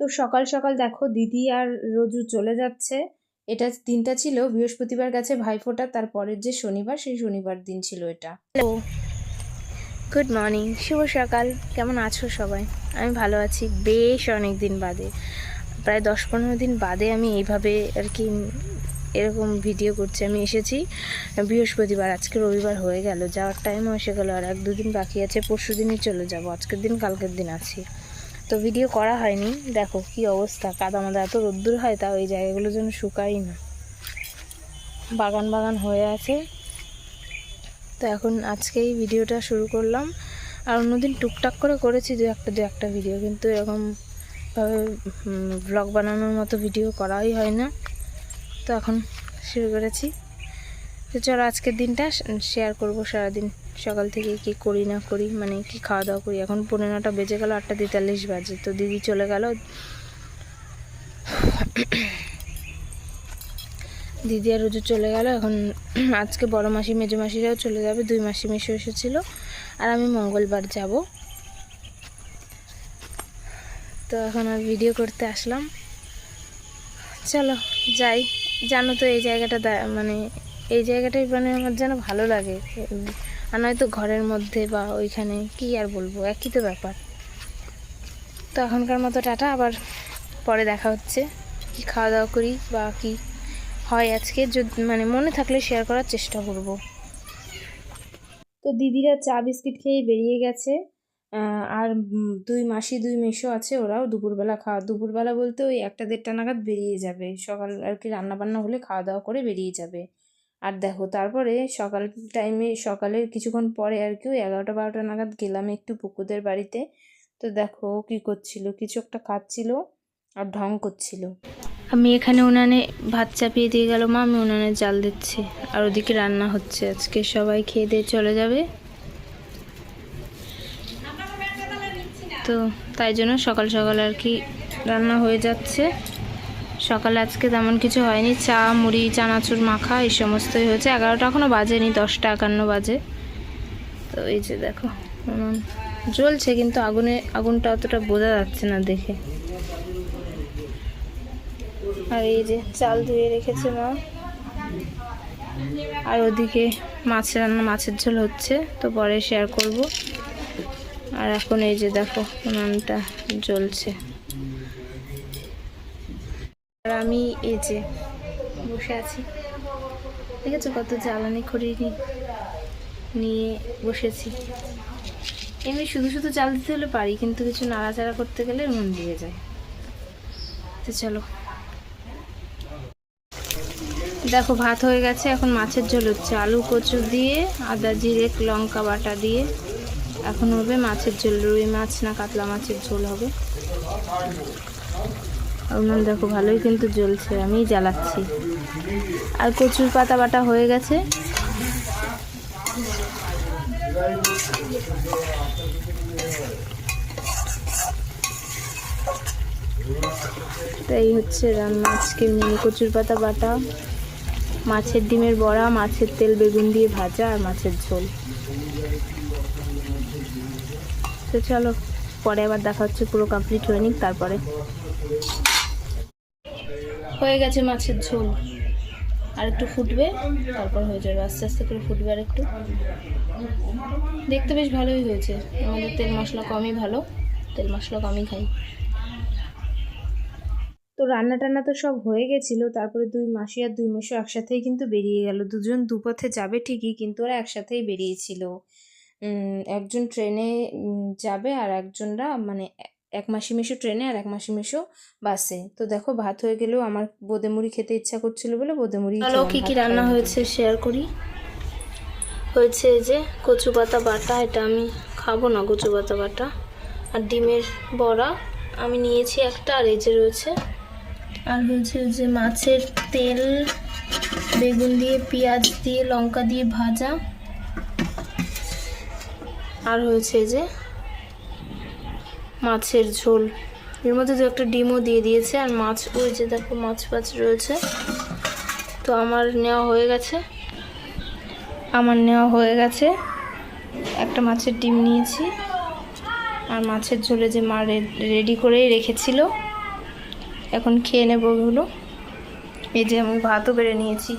তো সকাল সকাল দেখো দিদি আর রোজু চলে যাচ্ছে। এটা দিনটা ছিল বৃহস্পতিবার গেছে ভাইফোঁটা তার পরের যে শনিবার, সেই শনিবার দিন ছিল এটা। গুড মর্নিং শুভ সকাল। কেমন আছো সবাই? আমি ভালো আছি। বেশ অনেক দিন বাদে। প্রায় দশ পনেরো দিন বাদে আমি এইভাবে আর কি এরকম ভিডিও করছি। আমি এসেছি বৃহস্পতিবার, আজকে রবিবার হয়ে গেল। যাওয়ার টাইমও এসে গেল। আর এক দুদিন বাকি আছে। পরশু দিনই চলে যাব। আজকের দিন, কালকের দিন আছি। তো ভিডিও করা হয়নি। দেখো কি অবস্থা। কাদা মাদা এত রোদ্দুর হয় তা ওই জায়গাগুলো যেন শুকাই না। বাগান বাগান হয়ে আছে। তো এখন আজকেই ভিডিওটা শুরু করলাম। আর অন্যদিন টুকটাক করে করেছি দু একটা দু একটা ভিডিও কিন্তু এরকমভাবে ব্লগ বানানোর মতো ভিডিও করাই হয় না। তো এখন শুরু করেছি। তো চলো আজকের দিনটা শেয়ার করব সারাদিন। সকাল থেকে কি করি না করি মানে কি খাওয়া দাওয়া করি? এখন পনেরো নটা বেজে গেল, আটটা তেতাল্লিশ বাজে। তো দিদি চলে গেল। দিদি আর রুজু চলে গেল। এখন আজকে বড় মাসি, মেজো মাসিরাও চলে যাবে। দুই মাসি মেশো এসেছিল। আর আমি মঙ্গলবার যাব। তো এখন আর ভিডিও করতে আসলাম। চলো, যাই। জানো তো এই জায়গাটা মানে এই জায়গাটাই মানে আমার যেন ভালো লাগে। আর নয়তো ঘরের মধ্যে বা ওইখানে কি আর বলব? একই তো ব্যাপার। তো এখনকার মতো টাটা, আবার পরে দেখা হচ্ছে। কি খাওয়া দাওয়া করি বা কি হয় আজকে, যদি মানে মনে থাকলে শেয়ার করার চেষ্টা করব। তো দিদিরা চা বিস্কিট খেয়ে বেরিয়ে গেছে। আর দুই মাসি, দুই মেশো আছে, ওরাও দুপুরবেলা খাওয়া, দুপুরবেলা বলতে ওই একটা দেড়টা নাগাদ বেরিয়ে যাবে। সকাল আর কি রান্না বান্না হলে খাওয়া দাওয়া করে বেরিয়ে যাবে। আর দেখো, তারপরে সকাল টাইমে সকালের কিছুক্ষণ পরে আর কি এগারোটা বারোটা নাগাদ গেলাম একটু পুকুদের বাড়িতে। তো দেখো কী করছিল, কিছু একটা খাচ্ছিল আর ঢং করছিল। আমি এখানে উনানে ভাত চাপিয়ে দিয়ে গেল মা, আমি উনানে জাল দিচ্ছি। আর ওদিকে রান্না হচ্ছে। আজকে সবাই খেয়ে দিয়ে চলে যাবে। তো তাই জন্য সকাল সকাল আর কি রান্না হয়ে যাচ্ছে। সকালে আজকে তেমন কিছু হয়নি। চা, মুড়ি, চানাচুর, মাখা, এই সমস্তই হয়েছে। এগারোটা এখনও বাজেনি, দশটা একান্ন বাজে। তো এই যে দেখো জ্বলছে কিন্তু আগুনে, আগুনটা অতটা বোঝা যাচ্ছে না দেখে। আর এই যে চাল ধুয়ে রেখেছে মা। আর ওদিকে মাছ রান্না, মাছের ঝোল হচ্ছে, তো পরে শেয়ার করব। আর এখন এই যে দেখো, উনানটা জ্বলছে। আর আমি এই যে বসে আছি। আছে, কত জ্বালানি খড়ি নিয়ে বসেছি। এমনি শুধু শুধু চাল দিতে হলে পারি, কিন্তু কিছু নাড়াচাড়া করতে গেলে মন দিয়ে যায়। তো চলো। দেখো, ভাত হয়ে গেছে, এখন মাছের ঝোল হচ্ছে। আলু কচু দিয়ে, আদা, জিরে, লঙ্কা বাটা দিয়ে। এখন হবে মাছের ঝোল, রুই মাছ না কাতলা মাছের ঝোল হবে। উনুন দেখো, ভালোই কিন্তু জ্বলছে আমি জ্বালাচ্ছি। আর কচুর পাতা বাটা হয়ে গেছে। তাই হচ্ছে রান্না, আজকে মিনি কচুর পাতা বাটা। মাছের ডিমের বড়া, মাছের তেল, বেগুন দিয়ে ভাজা, আর মাছের ঝোল। তো চলো পরে আবার দেখা হচ্ছে পুরো কমপ্লিট হয়ে নিক তারপরে। হয়ে গেছে মাছের ঝোল। আর একটু ফুটবে তারপর হয়ে যাবে। আস্তে আস্তে করে ফুটবে আর একটু। দেখতে বেশ ভালোই হয়েছে। আমাদের তেল মশলা কমই ভালো তেল মশলা কমই খাই। তো রান্না টান্না তো সব হয়ে গেছিল তারপরে দুই মাসি আর দুই মেশো একসাথেই কিন্তু বেরিয়ে গেল। দুজন দুপথে যাবে ঠিকই কিন্তু ওরা একসাথেই বেরিয়েছিল। একজন ট্রেনে যাবে আর একজনরা মানে এক মাসি মেশো ট্রেনে আর এক মাসি মেশো বাসে। তো দেখো ভাত হয়ে গেলেও আমার বোদে মুড়ি খেতে ইচ্ছা করছিল বলে বোদে মুড়ি চলো কি কি রান্না হয়েছে শেয়ার করি। হয়েছে যে কচু পাতা বাটা এটা আমি খাব না কচু পাতা বাটা। আর ডিমের বড়া আমি নিয়েছি একটা আর এই যে রয়েছে। আর হয়েছে যে মাছের তেল বেগুন দিয়ে পেঁয়াজ দিয়ে লঙ্কা দিয়ে ভাজা। আর হয়েছে যে মাছের ঝোল। এর মধ্যে দু একটা ডিমও দিয়ে দিয়েছে আর মাছ, ওই যে দেখো মাছ ফাছ রয়েছে। তো আমার নেওয়া হয়ে গেছে। আমার নেওয়া হয়ে গেছে। একটা মাছের ডিম নিয়েছি। আর মাছের ঝোলে যে মা রেডি করেই রেখেছিল। এখন খেয়ে নেব ওগুলো। এই যে আমি ভাতও বেড়ে নিয়েছি।